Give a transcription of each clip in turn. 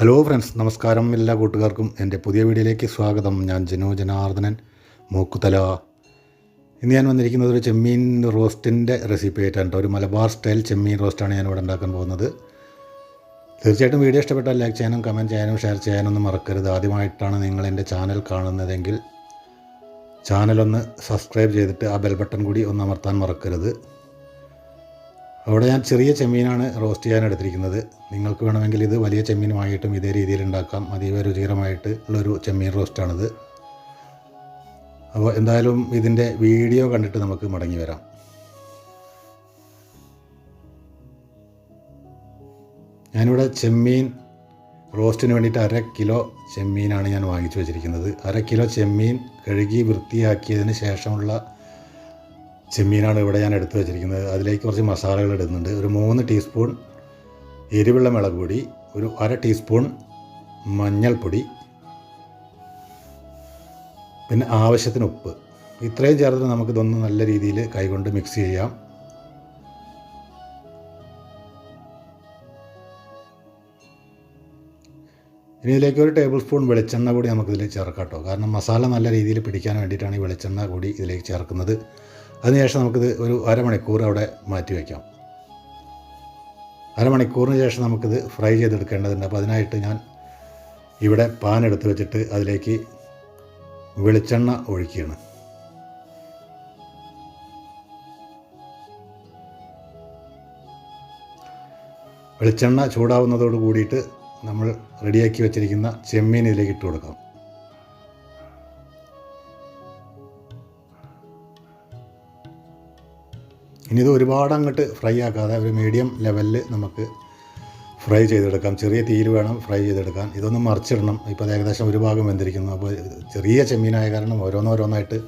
Hello friends നമസ്കാരം എല്ലാ കൂട്ടുകാർക്കും എന്റെ പുതിയ വീഡിയോയിലേക്ക് സ്വാഗതം. ഞാൻ ജനു ജനാർദ്ദനൻ മൂക്കുതല. ഇന്ന് ഞാൻ വന്നിരിക്കുന്നത് ഒരു ചെമ്മീൻ റോസ്റ്റിന്റെ റെസിപ്പി ആയിട്ടാണ്. ഒരു മലബാർ സ്റ്റൈൽ ചെമ്മീൻ റോസ്റ്റാണ് ഞാൻ ഇവിടെ ഉണ്ടാക്കാൻ പോകുന്നത്. തീർച്ചയായിട്ടും വീഡിയോ ഇഷ്ടപ്പെട്ടാൽ ലൈക്ക് ചെയ്യാനും കമന്റ് ചെയ്യാനും ഷെയർ ചെയ്യാനൊന്നും മറക്കരുത്. ആദ്യമായിട്ടാണ് നിങ്ങൾ എന്റെ ചാനൽ കാണുന്നതെങ്കിൽ ചാനലൊന്ന് സബ്സ്ക്രൈബ് ചെയ്തിട്ട് ആ ബെൽ ബട്ടൺ കൂടി ഒന്ന് അമർത്താൻ മറക്കരുത്. അവിടെ ഞാൻ ചെറിയ ചെമ്മീനാണ് റോസ്റ്റ് ചെയ്യാൻ എടുത്തിരിക്കുന്നത്. നിങ്ങൾക്ക് വേണമെങ്കിൽ ഇത് വലിയ ചെമ്മീനുമായിട്ടും ഇതേ രീതിയിൽ ഉണ്ടാക്കാം. അതീവ രുചികരമായിട്ട് ഉള്ളൊരു ചെമ്മീൻ റോസ്റ്റാണിത് അപ്പോൾ എന്തായാലും ഇതിന്റെ വീഡിയോ കണ്ടിട്ട് നമുക്ക് മടങ്ങി വരാം. ഞാനിവിടെ ചെമ്മീൻ റോസ്റ്റിന് വേണ്ടിയിട്ട് അര കിലോ ചെമ്മീനാണ് ഞാൻ വാങ്ങിച്ചു വെച്ചിരിക്കുന്നത്. അര കിലോ ചെമ്മീൻ കഴുകി വൃത്തിയാക്കിയതിന് ശേഷമുള്ള ചെമ്മീനാണ് ഇവിടെ ഞാൻ എടുത്തു വെച്ചിരിക്കുന്നത്. അതിലേക്ക് കുറച്ച് മസാലകൾ ഇടുന്നുണ്ട്. ഒരു മൂന്ന് ടീസ്പൂൺ എരിവുള്ള മുളക് പൊടി ഒരു അര ടീസ്പൂൺ മഞ്ഞൾപ്പൊടി പിന്നെ ആവശ്യത്തിന് ഉപ്പ്. ഇത്രയും ചേർത്ത് നമുക്കിതൊന്ന് നല്ല രീതിയിൽ കൈകൊണ്ട് മിക്സ് ചെയ്യാം. ഇനി ഇതിലേക്ക് ഒരു ടേബിൾ സ്പൂൺ വെളിച്ചെണ്ണ കൂടി നമുക്കിതിൽ ചേർക്കാം കേട്ടോ. കാരണം മസാല നല്ല രീതിയിൽ പിടിക്കാൻ വേണ്ടിയിട്ടാണ് ഈ വെളിച്ചെണ്ണ കൂടി ഇതിലേക്ക് ചേർക്കുന്നത്. അതിനുശേഷം നമുക്കിത് ഒരു അരമണിക്കൂർ അവിടെ മാറ്റി വയ്ക്കാം. അരമണിക്കൂറിന് ശേഷം നമുക്കിത് ഫ്രൈ ചെയ്തെടുക്കേണ്ടതുണ്ട്. അപ്പോൾ അതിനായിട്ട് ഞാൻ ഇവിടെ പാൻ എടുത്ത് വെച്ചിട്ട് അതിലേക്ക് വെളിച്ചെണ്ണ ഒഴിക്കുകയാണ്. വെളിച്ചെണ്ണ ചൂടാവുന്നതോട് കൂടിയിട്ട് നമ്മൾ റെഡിയാക്കി വെച്ചിരിക്കുന്ന ചെമ്മീൻ ഇതിലേക്ക് ഇട്ട് കൊടുക്കാം. ഇനി ഒരുപാട് അങ്ങോട്ട് ഫ്രൈ ആക്കാതെ ഒരു മീഡിയം ലെവലിൽ നമുക്ക് ഫ്രൈ ചെയ്തെടുക്കാം. ചെറിയ തീയിൽ വേണം ഫ്രൈ ചെയ്തെടുക്കാൻ. ഇതൊന്ന് മറിച്ചിടണം. ഇപ്പോൾ ഏകദേശം ഒരു ഭാഗം വെന്തിരിക്കുന്നു. അപ്പോൾ ചെറിയ ചെമ്മീനായ കാരണം ഓരോന്നോരോന്നായിട്ട്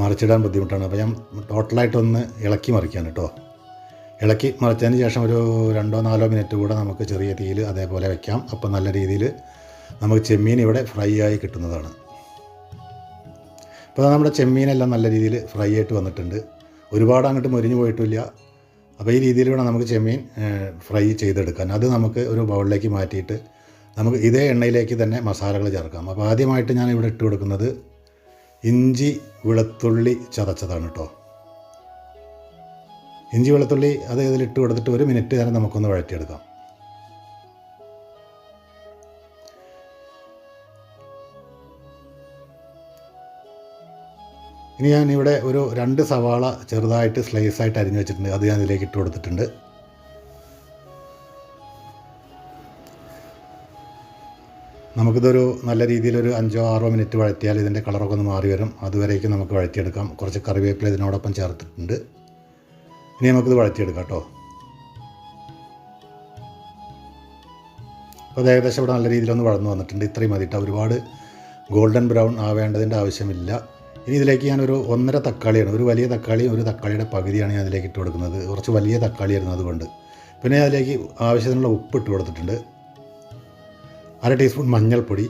മറിച്ചിടാൻ ബുദ്ധിമുട്ടാണ്. അപ്പോൾ ഞാൻ ടോട്ടലായിട്ടൊന്ന് ഇളക്കി മറിക്കാൻ കേട്ടോ ഇളക്കി മറിച്ചതിന് ശേഷം ഒരു രണ്ടോ നാലോ മിനിറ്റ് കൂടെ നമുക്ക് ചെറിയ തീയിൽ അതേപോലെ വയ്ക്കാം അപ്പോൾ നല്ല രീതിയിൽ നമുക്ക് ചെമ്മീൻ ഇവിടെ ഫ്രൈ ആയി കിട്ടുന്നതാണ്. ഇപ്പോൾ നമ്മുടെ ചെമ്മീനെല്ലാം നല്ല രീതിയിൽ ഫ്രൈ ആയിട്ട് വന്നിട്ടുണ്ട്. ഒരുപാട് അങ്ങോട്ട് മുരിഞ്ഞു പോയിട്ടില്ല. അപ്പോൾ ഈ രീതിയിൽ വേണം നമുക്ക് ചെമ്മീൻ ഫ്രൈ ചെയ്തെടുക്കാൻ. അത് നമുക്ക് ഒരു ബൗളിലേക്ക് മാറ്റിയിട്ട് നമുക്ക് ഇതേ എണ്ണയിലേക്ക് തന്നെ മസാലകൾ ചേർക്കാം. അപ്പോൾ ആദ്യമായിട്ട് ഞാൻ ഇവിടെ ഇട്ട് കൊടുക്കുന്നത് ഇഞ്ചി വെളുത്തുള്ളി ചതച്ചതാണ് കേട്ടോ. ഇഞ്ചി വെളുത്തുള്ളി അത് ഇതിലിട്ട് കൊടുത്തിട്ട് ഒരു മിനിറ്റ് നേരം നമുക്കൊന്ന് വഴറ്റിയെടുക്കാം. ഇനി ഞാൻ ഇവിടെ ഒരു രണ്ട് സവാള ചെറുതായിട്ട് സ്ലൈസായിട്ട് അരിഞ്ഞു വെച്ചിട്ടുണ്ട്. അത് ഞാൻ ഇതിലേക്ക് ഇട്ട് കൊടുത്തിട്ടുണ്ട്. നമുക്കിതൊരു നല്ല രീതിയിലൊരു അഞ്ചോ ആറോ മിനിറ്റ് വഴറ്റിയാൽ ഇതിന്റെ കളറൊക്കെ ഒന്ന് മാറി വരും. അതുവരേക്കും നമുക്ക് വഴറ്റിയെടുക്കാം. കുറച്ച് കറിവേപ്പില ഇതിനോടൊപ്പം ചേർത്തിട്ടുണ്ട്. ഇനി നമുക്കിത് വഴറ്റിയെടുക്കാം കേട്ടോ. അപ്പോൾ ഏകദേശം ഇവിടെ നല്ല രീതിയിലൊന്ന് വളർന്നു വന്നിട്ടുണ്ട്. ഇത്രയും മതി കേട്ടോ ഒരുപാട് ഗോൾഡൻ ബ്രൗൺ ആവേണ്ടതിന്റെ ആവശ്യമില്ല. ഇനി ഇതിലേക്ക് ഞാനൊരു ഒന്നര തക്കാളിയാണ് ഒരു വലിയ തക്കാളിയും ഒരു തക്കാളിയുടെ പകുതിയാണ് ഞാൻ അതിലേക്ക് ഇട്ട് കൊടുക്കുന്നത്. കുറച്ച് വലിയ തക്കാളിയായിരുന്നു അതുകൊണ്ട്. പിന്നെ അതിലേക്ക് ആവശ്യത്തിനുള്ള ഉപ്പ് ഇട്ട് കൊടുത്തിട്ടുണ്ട്. അര ടീസ്പൂൺ മഞ്ഞൾപ്പൊടി.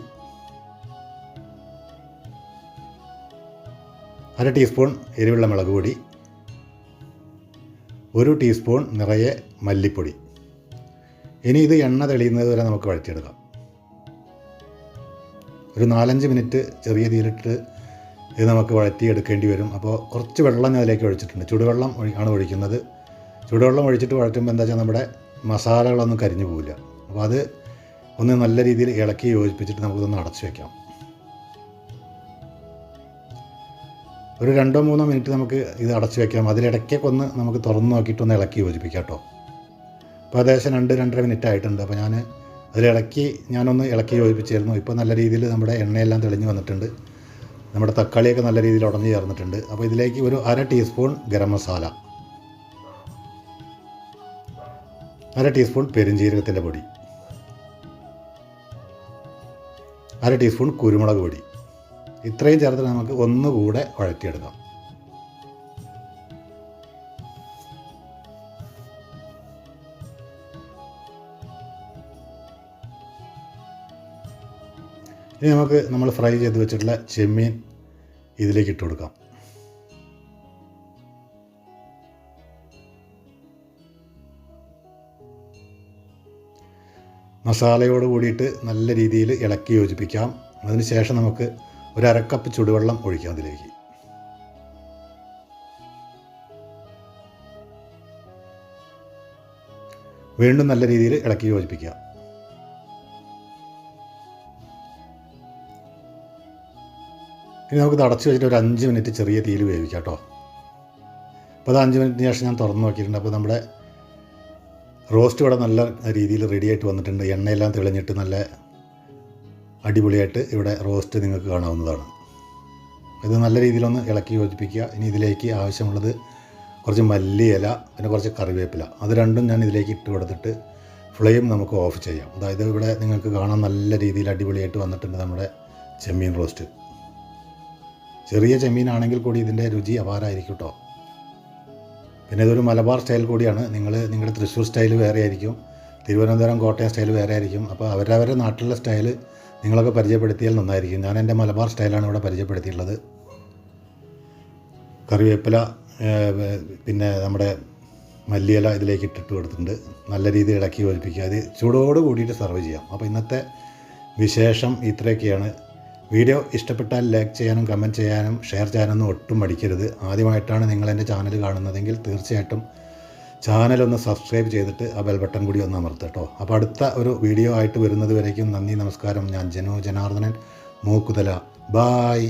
അര ടീസ്പൂൺ എരിവുള്ള മുളക് പൊടി. ഒരു ടീസ്പൂൺ നിറയെ മല്ലിപ്പൊടി. ഇനി ഇത് എണ്ണ തെളിയുന്നത് വരെ നമുക്ക് വഴറ്റിയെടുക്കാം. ഒരു നാലഞ്ച് മിനിറ്റ് ചെറിയ തീയിലിട്ട് ഇത് നമുക്ക് വഴറ്റിയെടുക്കേണ്ടി വരും. അപ്പോൾ കുറച്ച് വെള്ളം ഞാൻ അതിലേക്ക് ഒഴിച്ചിട്ടുണ്ട്. ചൂടുവെള്ളം ആണ് ഒഴിക്കുന്നത്. ചൂടുവെള്ളം ഒഴിച്ചിട്ട് വഴറ്റുമ്പോൾ എന്താ വെച്ചാൽ നമ്മുടെ മസാലകളൊന്നും കരിഞ്ഞു പോവില്ല. അപ്പോൾ അത് ഒന്ന് നല്ല രീതിയിൽ ഇളക്കി യോജിപ്പിച്ചിട്ട് നമുക്കിതൊന്ന് അടച്ചു വയ്ക്കാം ഒരു രണ്ടോ മൂന്നോ മിനിറ്റ് നമുക്ക് ഇത് അടച്ചു വയ്ക്കാം അതിലിടയ്ക്കൊക്കെ ഒന്ന് നമുക്ക് തുറന്ന് നോക്കിയിട്ട് ഒന്ന് ഇളക്കി യോജിപ്പിക്കാം കേട്ടോ. അപ്പോൾ ഏകദേശം രണ്ട് രണ്ടര മിനിറ്റ് ആയിട്ടുണ്ട്. അപ്പോൾ ഞാൻ അതിലിളക്കി ഞാനൊന്ന് ഇളക്കി യോജിപ്പിച്ചായിരുന്നു. ഇപ്പോൾ നല്ല രീതിയിൽ നമ്മുടെ എണ്ണയെല്ലാം തെളിഞ്ഞു വന്നിട്ടുണ്ട്. നമ്മുടെ തക്കാളിയൊക്കെ നല്ല രീതിയിൽ ഉടഞ്ഞു ചേർന്നിട്ടുണ്ട്. അപ്പോൾ ഇതിലേക്ക് ഒരു അര ടീസ്പൂൺ ഗരം മസാല. അര ടീസ്പൂൺ പെരുംജീരകത്തിന്റെ പൊടി. അര ടീസ്പൂൺ കുരുമുളക് പൊടി. ഇത്രയും ചേർത്ത് നമുക്ക് ഒന്നുകൂടെ വഴറ്റിയെടുക്കാം. ഇനി നമുക്ക് നമ്മൾ ഫ്രൈ ചെയ്ത് വെച്ചിട്ടുള്ള ചെമ്മീൻ ഇതിലേക്ക് ഇട്ട് കൊടുക്കാം. മസാലയോട് കൂടിയിട്ട് നല്ല രീതിയിൽ ഇളക്കി യോജിപ്പിക്കാം. അതിനുശേഷം നമുക്ക് ഒരു അരക്കപ്പ് ചുടുവെള്ളം ഒഴിക്കാം അതിലേക്ക്. വീണ്ടും നല്ല രീതിയിൽ ഇളക്കി യോജിപ്പിക്കുക ഇനി നമുക്ക് അടച്ചു വെച്ചിട്ട് ഒരു അഞ്ച് മിനിറ്റ് ചെറിയ തീയിൽ വേവിക്കാം കേട്ടോ. അപ്പോൾ അത് അഞ്ച് മിനിറ്റിന് ശേഷം ഞാൻ തുറന്ന് നോക്കിയിട്ടുണ്ട്. അപ്പോൾ നമ്മുടെ റോസ്റ്റ് ഇവിടെ നല്ല രീതിയിൽ റെഡി ആയിട്ട് വന്നിട്ടുണ്ട്. എണ്ണയെല്ലാം തെളിഞ്ഞിട്ട് നല്ല അടിപൊളിയായിട്ട് ഇവിടെ റോസ്റ്റ് നിങ്ങൾക്ക് കാണാവുന്നതാണ്. ഇത് നല്ല രീതിയിലൊന്ന് ഇളക്കി യോജിപ്പിക്കുക. ഇനി ഇതിലേക്ക് ആവശ്യമുള്ളത് കുറച്ച് മല്ലിയില പിന്നെ കുറച്ച് കറിവേപ്പില. അത് രണ്ടും ഞാൻ ഇതിലേക്ക് ഇട്ട് കൊടുത്തിട്ട് ഫ്ലെയിം നമുക്ക് ഓഫ് ചെയ്യാം. അതായത് ഇവിടെ നിങ്ങൾക്ക് കാണാൻ നല്ല രീതിയിൽ അടിപൊളിയായിട്ട് വന്നിട്ടുണ്ട് നമ്മുടെ ചെമ്മീൻ റോസ്റ്റ്. ചെറിയ ചെമ്മീനാണെങ്കിൽ കൂടി ഇതിന്റെ രുചി അപാരമായിരിക്കും കേട്ടോ പിന്നെ ഇതൊരു മലബാർ സ്റ്റൈൽ കൂടിയാണ്. നിങ്ങൾ നിങ്ങളുടെ തൃശ്ശൂർ സ്റ്റൈൽ വേറെ ആയിരിക്കും. തിരുവനന്തപുരം കോട്ടയം സ്റ്റൈൽ വേറെ ആയിരിക്കും. അപ്പോൾ അവരവരുടെ നാട്ടിലുള്ള സ്റ്റൈൽ നിങ്ങളൊക്കെ പരിചയപ്പെടുത്തിയാൽ നന്നായിരിക്കും. ഞാൻ എന്റെ മലബാർ സ്റ്റൈലാണ് ഇവിടെ പരിചയപ്പെടുത്തിയിട്ടുള്ളത്. കറിവേപ്പില പിന്നെ നമ്മുടെ മല്ലിയില ഇതിലേക്ക് ഇട്ടിട്ട് കൊടുത്തിട്ടുണ്ട്. നല്ല രീതിയിൽ ഇളക്കി ഒലിപ്പിക്കുക അത് ചൂടോട് കൂടിയിട്ട് സെർവ് ചെയ്യാം. അപ്പോൾ ഇന്നത്തെ വിശേഷം ഇത്രയൊക്കെയാണ്. വീഡിയോ ഇഷ്ടപ്പെട്ടാൽ ലൈക്ക് ചെയ്യാനും കമന്റ് ചെയ്യാനും ഷെയർ ചെയ്യാനൊന്നും ഒട്ടും മടിക്കരുത്. ആദ്യമായിട്ടാണ് നിങ്ങൾ എന്റെ ചാനൽ കാണുന്നതെങ്കിൽ തീർച്ചയായിട്ടും ഒന്ന് സബ്സ്ക്രൈബ് ചെയ്തിട്ട് ആ ബെൽ ബട്ടൺ കൂടി ഒന്ന് അമർത്തുക കേട്ടോ. അപ്പോൾ അടുത്ത ഒരു വീഡിയോ ആയിട്ട് വരുന്നത് വരേക്കും നന്ദി നമസ്കാരം. ഞാൻ ജനു ജനാർദ്ദനൻ മൂക്കുതല. ബായ്